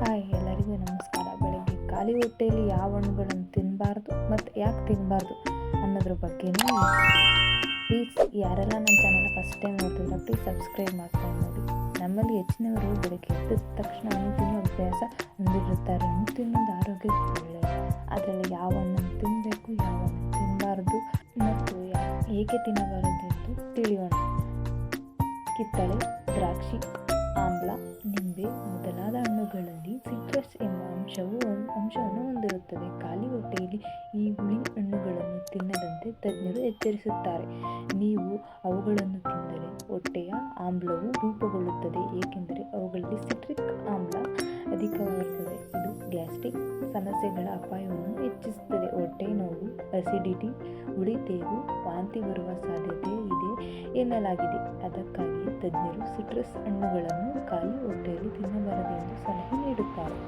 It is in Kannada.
ಹಾಯ್, ಎಲ್ಲರಿಗೂ ನಮಸ್ಕಾರ. ಬೆಳಗ್ಗೆ ಖಾಲಿ ಹೊಟ್ಟೆಯಲ್ಲಿ ಯಾವ ಹಣ್ಣುಗಳನ್ನು ತಿನ್ನಬಾರ್ದು ಮತ್ತು ಯಾಕೆ ತಿನ್ನಬಾರ್ದು ಅನ್ನೋದ್ರ ಬಗ್ಗೆನೂ ಪ್ಲೀಸ್ ಯಾರೆಲ್ಲ ನನ್ನ ಚಾನಲ್ ಫಸ್ಟ್ ಟೈಮ್ ನೋಡ್ತಿದ್ರೆ ಪ್ಲೀಸ್ ಸಬ್ಸ್ಕ್ರೈಬ್ ಮಾಡ್ಕೊಂಡು ನೋಡಿ. ನಮ್ಮಲ್ಲಿ ಹೆಚ್ಚಿನವರು ಬೆಳಗ್ಗೆ ಎದ್ದ ತಕ್ಷಣ ಹಣ್ಣು ತಿನ್ನೋ ಅಭ್ಯಾಸ ಹೊಂದಿರುತ್ತಾರೆ ಹಣ್ಣು ತಿನ್ನೋದು ಆರೋಗ್ಯಕ್ಕೆ ಒಳ್ಳೆಯದು ಅದರಲ್ಲಿ ಯಾವ ಹಣ್ಣನ್ನು ತಿನ್ನಬೇಕು ಯಾವ ಹಣ್ಣು ತಿನ್ನಬಾರ್ದು ಮತ್ತು ಹೇಗೆ ತಿನ್ನಬಾರದು ಎಂದು ತಿಳಿಯೋಣ. ಕಿತ್ತಳೆ ದ್ರಾಕ್ಷಿ. ಆಮ್ಲ, ನಿಂಬೆ ಮೊದಲಾದ ಹಣ್ಣುಗಳಲ್ಲಿ ಸಿಟ್ರಸ್ ಎಂಬ ಅಂಶವು ಅಂಶವನ್ನು ಹೊಂದಿರುತ್ತದೆ. ಖಾಲಿ ಹೊಟ್ಟೆಯಲ್ಲಿ ಈ ಹುಳಿ ಹಣ್ಣುಗಳನ್ನು ತಿನ್ನದಂತೆ ತಜ್ಞರು ಎಚ್ಚರಿಸುತ್ತಾರೆ. ನೀವು ಅವುಗಳನ್ನು ತಿಂದರೆ ಹೊಟ್ಟೆಯ ಆಮ್ಲವು ರೂಪುಗೊಳ್ಳುತ್ತದೆ, ಏಕೆಂದರೆ ಅವುಗಳಲ್ಲಿ ಸಿಟ್ರಿಕ್ ಆಮ್ಲ ಅಧಿಕವಾಗಿರುತ್ತದೆ. ಇದು ಗ್ಯಾಸ್ಟ್ರಿಕ್ ಸಮಸ್ಯೆಗಳ ಅಪಾಯವನ್ನು ಹೆಚ್ಚಿಸುತ್ತದೆ. ಹೊಟ್ಟೆ ನೋವು, ಅಸಿಡಿಟಿ ಉಳಿತೇವು ವಾಂತಿ ಬರುವ ಸಾಧ್ಯತೆ ಇದೆ ಎನ್ನಲಾಗಿದೆ. ಅದಕ್ಕಾಗಿ ತಜ್ಞರು ಸಿಟ್ರಸ್ ಹಣ್ಣುಗಳನ್ನು ಖಾಲಿ ಹೊಟ್ಟೆಯಲ್ಲಿ ತಿನ್ನಬಾರದೆಂದು ಸಲಹೆ ನೀಡುತ್ತಾರೆ.